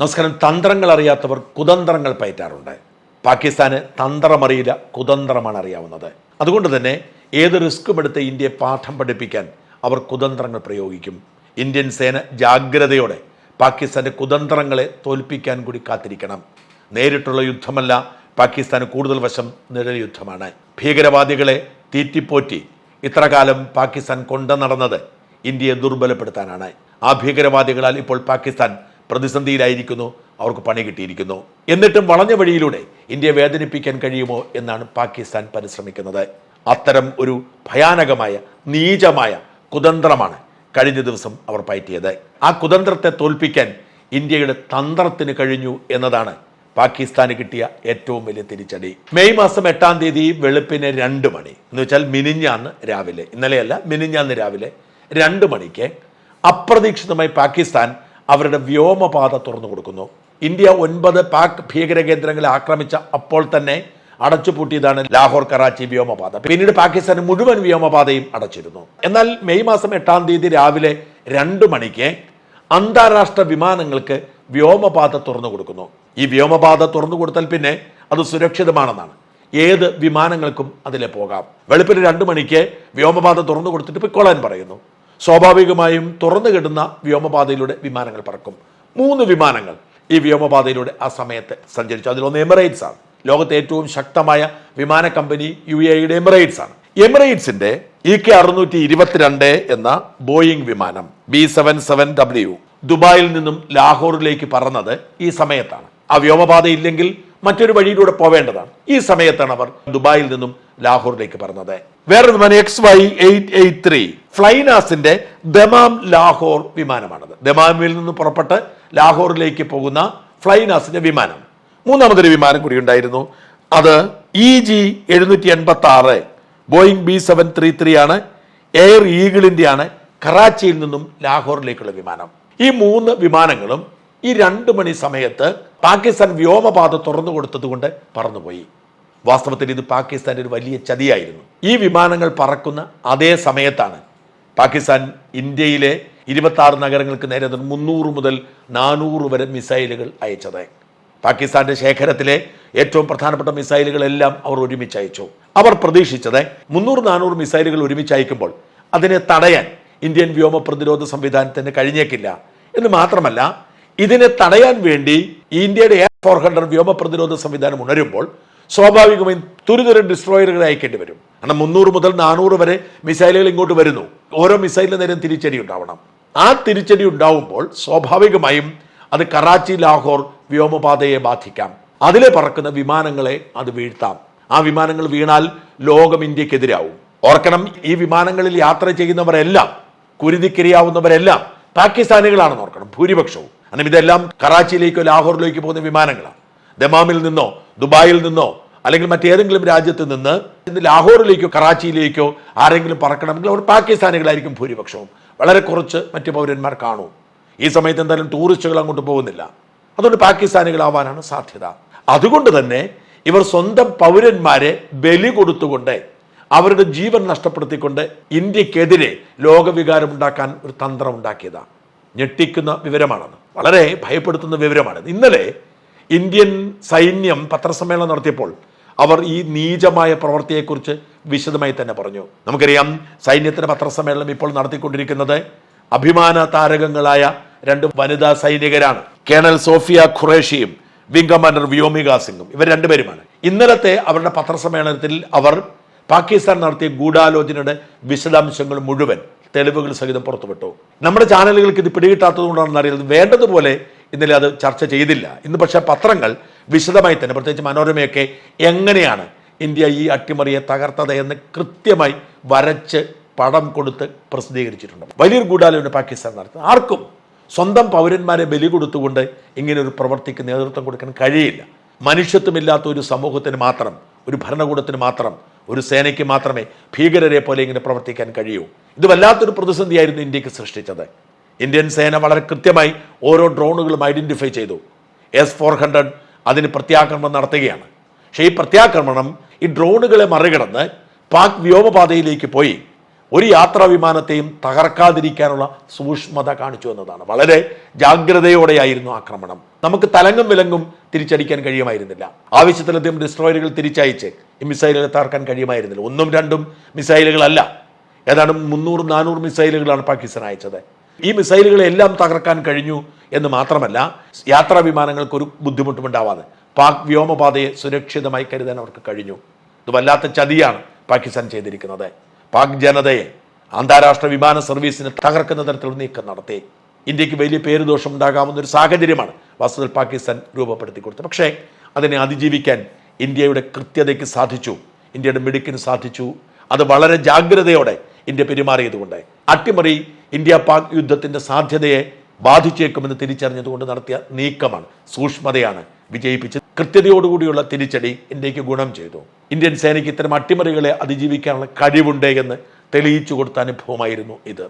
നമസ്കാരം. തന്ത്രങ്ങൾ അറിയാത്തവർ കുതന്ത്രങ്ങൾ പയറ്റാറുണ്ട്. പാകിസ്ഥാന് തന്ത്രമറിയില്ല കുതന്ത്രമാണ് അറിയാവുന്നത്. അതുകൊണ്ട് തന്നെ ഏത് റിസ്ക്കും എടുത്ത് ഇന്ത്യയെ പാഠം പഠിപ്പിക്കാൻ അവർ കുതന്ത്രങ്ങൾ പ്രയോഗിക്കും. ഇന്ത്യൻ സേന ജാഗ്രതയോടെ പാകിസ്ഥാന്റെ കുതന്ത്രങ്ങളെ തോൽപ്പിക്കാൻ കൂടി കാത്തിരിക്കണം. നേരിട്ടുള്ള യുദ്ധമല്ല പാകിസ്ഥാന് കൂടുതൽ വശം നിഴൽ യുദ്ധമാണ് ഭീകരവാദികളെ തീറ്റിപ്പോറ്റി ഇത്രകാലം പാകിസ്ഥാൻ കൊണ്ടു നടന്നത് ഇന്ത്യയെ ദുർബലപ്പെടുത്താനാണ്. ആ ഭീകരവാദികളാൽ ഇപ്പോൾ പാകിസ്ഥാൻ പ്രതിസന്ധിയിലായിരിക്കുന്നു അവർക്ക് പണി കിട്ടിയിരിക്കുന്നു. എന്നിട്ടും വളഞ്ഞ വഴിയിലൂടെ ഇന്ത്യയെ വേദനിപ്പിക്കാൻ കഴിയുമോ എന്നാണ് പാകിസ്ഥാൻ പരിശ്രമിക്കുന്നത്. അത്തരം ഒരു ഭയാനകമായ നീചമായ കുതന്ത്രമാണ് കഴിഞ്ഞ ദിവസം അവർ പയറ്റിയത്. ആ കുതന്ത്രത്തെ തോൽപ്പിക്കാൻ ഇന്ത്യയുടെ തന്ത്രത്തിന് കഴിഞ്ഞു എന്നതാണ് പാകിസ്ഥാന് കിട്ടിയ ഏറ്റവും വലിയ തിരിച്ചടി. മെയ് മാസം എട്ടാം തീയതി വെളുപ്പിന് രണ്ട് മണി. എന്ന് വെച്ചാൽ മിനിഞ്ഞാന്ന് രാവിലെ. ഇന്നലെയല്ല മിനിഞ്ഞാന്ന് രാവിലെ രണ്ട് മണിക്ക് അപ്രതീക്ഷിതമായി പാകിസ്ഥാൻ അവരുടെ വ്യോമപാത തുറന്നു കൊടുക്കുന്നു. ഇന്ത്യ ഒൻപത് പാക് ഭീകര കേന്ദ്രങ്ങളെ ആക്രമിച്ച അപ്പോൾ തന്നെ അടച്ചുപൂട്ടിയതാണ് ലാഹോർ കറാച്ചി വ്യോമപാത. പിന്നീട് പാകിസ്ഥാൻ മുഴുവൻ വ്യോമപാതയും അടച്ചിരുന്നു. എന്നാൽ മെയ് മാസം എട്ടാം തീയതി രാവിലെ രണ്ട് മണിക്ക് അന്താരാഷ്ട്ര വിമാനങ്ങൾക്ക് വ്യോമപാത തുറന്നു കൊടുക്കുന്നു. ഈ വ്യോമപാത തുറന്നു കൊടുത്താൽ പിന്നെ അത് സുരക്ഷിതമാണെന്നാണ്. ഏത് വിമാനങ്ങൾക്കും അതിലെ പോകാം. വെളുപ്പിന് രണ്ട് മണിക്ക് വ്യോമപാത തുറന്നു കൊടുത്തിട്ട് പൊയ്ക്കോളാൻ പറയുന്നു. സ്വാഭാവികമായും തുറന്നു കിടന്ന വ്യോമപാതയിലൂടെ വിമാനങ്ങൾ പറക്കും. മൂന്ന് വിമാനങ്ങൾ ഈ വ്യോമപാതയിലൂടെ ആ സമയത്ത് സഞ്ചരിച്ചു. അതിലൊന്ന് എമിറേറ്റ്സ് ആണ്. ലോകത്തെ ഏറ്റവും ശക്തമായ വിമാന കമ്പനി യു എയുടെ എമിറേറ്റ്സ് ആണ്. എമിറേറ്റ്സിന്റെ ഇ കെ അറുന്നൂറ്റി ഇരുപത്തിരണ്ട് എന്ന ബോയിങ് വിമാനം ബി സെവൻ സെവൻ ഡബ്ല്യു ദുബായിൽ നിന്നും ലാഹോറിലേക്ക് പറന്നത് ഈ സമയത്താണ്. ആ വ്യോമപാത ഇല്ലെങ്കിൽ മറ്റൊരു വഴിയിലൂടെ പോവേണ്ടതാണ്. ഈ സമയത്താണ് അവർ ദുബായിൽ നിന്നും ലാഹോറിലേക്ക് പറഞ്ഞത്. വേറെ വിമാനം X Y eight eight three ഫ്ലൈനാസിന്റെ Dammam Lahore വിമാനമാണത്. ദമാമിൽ നിന്ന് പുറപ്പെട്ട് ലാഹോറിലേക്ക് പോകുന്ന ഫ്ലൈനാസിന്റെ വിമാനം. മൂന്നാമതൊരു വിമാനം കൂടി ഉണ്ടായിരുന്നു. അത് ഇ ജി എഴുന്നൂറ്റി എൺപത്തി ആറ് Boeing B seven three three ആണ് എയർ ഈഗിളിന്റെ ആണ്. കറാച്ചിയിൽ നിന്നും ലാഹോറിലേക്കുള്ള വിമാനം. ഈ മൂന്ന് വിമാനങ്ങളും ഈ രണ്ട് മണി സമയത്ത് പാകിസ്ഥാൻ വ്യോമപാത തുറന്നു കൊടുത്തത് കൊണ്ട് പറന്നുപോയി. വാസ്തവത്തിൽ ഇത് പാകിസ്ഥാന്റെ ഒരു വലിയ ചതിയായിരുന്നു. ഈ വിമാനങ്ങൾ പറക്കുന്ന അതേ സമയത്താണ് പാകിസ്ഥാൻ ഇന്ത്യയിലെ ഇരുപത്തി ആറ് നഗരങ്ങൾക്ക് നേരെ മുന്നൂറ് മുതൽ നാനൂറ് വരെ മിസൈലുകൾ അയച്ചത്. പാകിസ്ഥാന്റെ ശേഖരത്തിലെ ഏറ്റവും പ്രധാനപ്പെട്ട മിസൈലുകളെല്ലാം അവർ ഒരുമിച്ച് അയച്ചു. അവർ പ്രതീക്ഷിച്ചത് മുന്നൂറ് നാനൂറ് മിസൈലുകൾ ഒരുമിച്ച് അയക്കുമ്പോൾ അതിനെ തടയാൻ ഇന്ത്യൻ വ്യോമ പ്രതിരോധ സംവിധാനത്തിന് കഴിഞ്ഞേക്കില്ല. എന്ന് മാത്രമല്ല ഇതിനെ തടയാൻ വേണ്ടി ഇന്ത്യയുടെ എയർ ഫോർ ഹൺഡ്രഡ് വ്യോമ പ്രതിരോധ സംവിധാനം ഉണരുമ്പോൾ സ്വാഭാവികമായും തുരുതുര ഡിസ്ട്രോയറുകളെ അയക്കേണ്ടി വരും. കാരണം മുന്നൂറ് മുതൽ നാനൂറ് വരെ മിസൈലുകൾ ഇങ്ങോട്ട് വരുന്നു. ഓരോ മിസൈലിന് നേരം തിരിച്ചടി ഉണ്ടാവണം. ആ തിരിച്ചടി ഉണ്ടാവുമ്പോൾ സ്വാഭാവികമായും അത് കറാച്ചി ലാഹോർ വ്യോമപാതയെ ബാധിക്കാം. അതിലെ പറക്കുന്ന വിമാനങ്ങളെ അത് വീഴ്ത്താം. ആ വിമാനങ്ങൾ വീണാൽ ലോകം ഇന്ത്യക്കെതിരാവും. ഓർക്കണം ഈ വിമാനങ്ങളിൽ യാത്ര ചെയ്യുന്നവരെല്ലാം കുരുതിക്കിരിയാവുന്നവരെല്ലാം പാകിസ്ഥാനികളാണെന്ന് ഓർക്കണം. ഭൂരിപക്ഷവും. കാരണം ഇതെല്ലാം കറാച്ചിയിലേക്കോ ലാഹോറിലേക്കോ പോകുന്ന വിമാനങ്ങളാണ്. ദമാമിൽ നിന്നോ ദുബായിൽ നിന്നോ അല്ലെങ്കിൽ മറ്റേതെങ്കിലും രാജ്യത്ത് നിന്ന് ഇന്ന് ലാഹോറിലേക്കോ കറാച്ചിയിലേക്കോ ആരെങ്കിലും പറക്കണമെങ്കിൽ അവർ പാകിസ്ഥാനികളായിരിക്കും ഭൂരിപക്ഷവും. വളരെ കുറച്ച് മറ്റ് പൗരന്മാർ കാണൂ. ഈ സമയത്ത് എന്തായാലും ടൂറിസ്റ്റുകൾ അങ്ങോട്ട് പോകുന്നില്ല. അതുകൊണ്ട് പാകിസ്ഥാനികളാവാനാണ് സാധ്യത. അതുകൊണ്ട് തന്നെ ഇവർ സ്വന്തം പൗരന്മാരെ ബലി കൊടുത്തുകൊണ്ട് അവരുടെ ജീവൻ നഷ്ടപ്പെടുത്തിക്കൊണ്ട് ഇന്ത്യക്കെതിരെ ലോകവികാരം ഉണ്ടാക്കാൻ ഒരു തന്ത്രം ഉണ്ടാക്കിയതാണ് ഞെട്ടിക്കുന്ന വിവരമാണത്. വളരെ ഭയപ്പെടുത്തുന്ന വിവരമാണ് ഇന്നലെ ഇന്ത്യൻ സൈന്യം പത്രസമ്മേളനം നടത്തിയപ്പോൾ അവർ ഈ നീചമായ പ്രവൃത്തിയെക്കുറിച്ച് വിശദമായി തന്നെ പറഞ്ഞു. നമുക്കറിയാം സൈന്യത്തിന്റെ പത്രസമ്മേളനം ഇപ്പോൾ നടത്തിക്കൊണ്ടിരിക്കുന്നത് അഭിമാന താരകങ്ങളായ രണ്ട് വനിതാ സൈനികരാണ്. കേണൽ സോഫിയ ഖുറേഷിയും വിംഗ് കമാൻഡർ വ്യോമിക സിംഗും. ഇവർ രണ്ടുപേരുമാണ്. ഇന്നലത്തെ അവരുടെ പത്രസമ്മേളനത്തിൽ അവർ പാകിസ്ഥാൻ നടത്തിയ ഗൂഢാലോചനയുടെ വിശദാംശങ്ങൾ മുഴുവൻ തെളിവുകൾ സഹിതം പുറത്തുവിട്ടു. നമ്മുടെ ചാനലുകൾക്ക് ഇത് പിടികിട്ടാത്തത് കൊണ്ടാണെന്ന് അറിയുന്നത് വേണ്ടതുപോലെ ഇന്നലെ അത് ചർച്ച ചെയ്തില്ല. ഇന്ന് പക്ഷേ പത്രങ്ങൾ വിശദമായി തന്നെ പ്രത്യേകിച്ച് മനോരമയൊക്കെ എങ്ങനെയാണ് ഇന്ത്യ ഈ അട്ടിമറിയെ തകർത്തത് എന്ന് കൃത്യമായി വരച്ച് പടം കൊടുത്ത് പ്രസിദ്ധീകരിച്ചിട്ടുണ്ട്. വലിയൊരു ഗൂഢാലോചന പാകിസ്ഥാൻ നടത്തുന്നത് ആർക്കും സ്വന്തം പൗരന്മാരെ ബലി കൊടുത്തുകൊണ്ട് ഇങ്ങനെ ഒരു പ്രവൃത്തിക്ക് നേതൃത്വം കൊടുക്കാൻ കഴിയില്ല. മനുഷ്യത്വമില്ലാത്ത ഒരു സമൂഹത്തിന് മാത്രം ഒരു ഭരണകൂടത്തിന് മാത്രം ഒരു സേനയ്ക്ക് മാത്രമേ ഭീകരരെ പോലെ ഇങ്ങനെ പ്രവർത്തിക്കാൻ കഴിയൂ. ഇത് വല്ലാത്തൊരു പ്രതിസന്ധിയായിരുന്നു ഇന്ത്യയ്ക്ക് സൃഷ്ടിച്ചത്. ഇന്ത്യൻ സേന വളരെ കൃത്യമായി ഓരോ ഡ്രോണുകളും ഐഡന്റിഫൈ ചെയ്തു. എസ് ഫോർ ഹൺഡ്രഡ് അതിന് പ്രത്യാക്രമണം നടത്തുകയാണ്. പക്ഷേ ഈ പ്രത്യാക്രമണം ഈ ഡ്രോണുകളെ മറികടന്ന് പാക് വ്യോമപാതയിലേക്ക് പോയി. ഒരു യാത്രാ വിമാനത്തെയും തകർക്കാതിരിക്കാനുള്ള സൂക്ഷ്മത കാണിച്ചു എന്നതാണ്. വളരെ ജാഗ്രതയോടെയായിരുന്നു ആക്രമണം. നമുക്ക് തലങ്ങും വിലങ്ങും തിരിച്ചടിക്കാൻ കഴിയുമായിരുന്നില്ല. ആവശ്യത്തിലധികം ഡിസ്ട്രോയറുകൾ തിരിച്ചയച്ച് ഈ മിസൈലുകളെ തകർക്കാൻ കഴിയുമായിരുന്നില്ല. ഒന്നും രണ്ടും മിസൈലുകളല്ല ഏതാണ്ട് മുന്നൂറ് നാനൂറ് മിസൈലുകളാണ് പാകിസ്ഥാൻ അയച്ചത്. ഈ മിസൈലുകളെ എല്ലാം തകർക്കാൻ കഴിഞ്ഞു എന്ന് മാത്രമല്ല യാത്രാ വിമാനങ്ങൾക്ക് ഒരു ബുദ്ധിമുട്ടും ഉണ്ടാവാതെ പാക് വ്യോമപാതയെ സുരക്ഷിതമായി കരുതാൻ അവർക്ക് കഴിഞ്ഞു. ഇത് വല്ലാത്ത ചതിയാണ് പാകിസ്ഥാൻ ചെയ്തിരിക്കുന്നത്. പാക് ജനതയെ അന്താരാഷ്ട്ര വിമാന സർവീസിന് തകർക്കുന്ന തരത്തിലുള്ള നീക്കം നടത്തി. ഇന്ത്യയ്ക്ക് വലിയ പേരുദോഷം ഉണ്ടാകാവുന്ന ഒരു സാഹചര്യമാണ് വാസ്തവത്തിൽ പാകിസ്ഥാൻ രൂപപ്പെടുത്തി കൊടുത്തത്. പക്ഷേ അതിനെ അതിജീവിക്കാൻ ഇന്ത്യയുടെ കൃത്യതയ്ക്ക് സാധിച്ചു. ഇന്ത്യയുടെ മിടുക്കിന് സാധിച്ചു. അത് വളരെ ജാഗ്രതയോടെ ഇന്ത്യ പെരുമാറിയതുകൊണ്ട്. അട്ടിമറി ഇന്ത്യ പാക് യുദ്ധത്തിന്റെ സാധ്യതയെ ബാധിച്ചേക്കുമെന്ന് തിരിച്ചറിഞ്ഞതുകൊണ്ട് നടത്തിയ നീക്കമാണ് സൂക്ഷ്മതയാണ് വിജയിപ്പിച്ചത്. കൃത്യതയോടുകൂടിയുള്ള തിരിച്ചടി ഇന്ത്യയ്ക്ക് ഗുണം ചെയ്തു. ഇന്ത്യൻ സേനയ്ക്ക് ഇത്തരം അട്ടിമറികളെ അതിജീവിക്കാനുള്ള കഴിവുണ്ട് എന്ന് തെളിയിച്ചു കൊടുത്ത അനുഭവമായിരുന്നു ഇത്.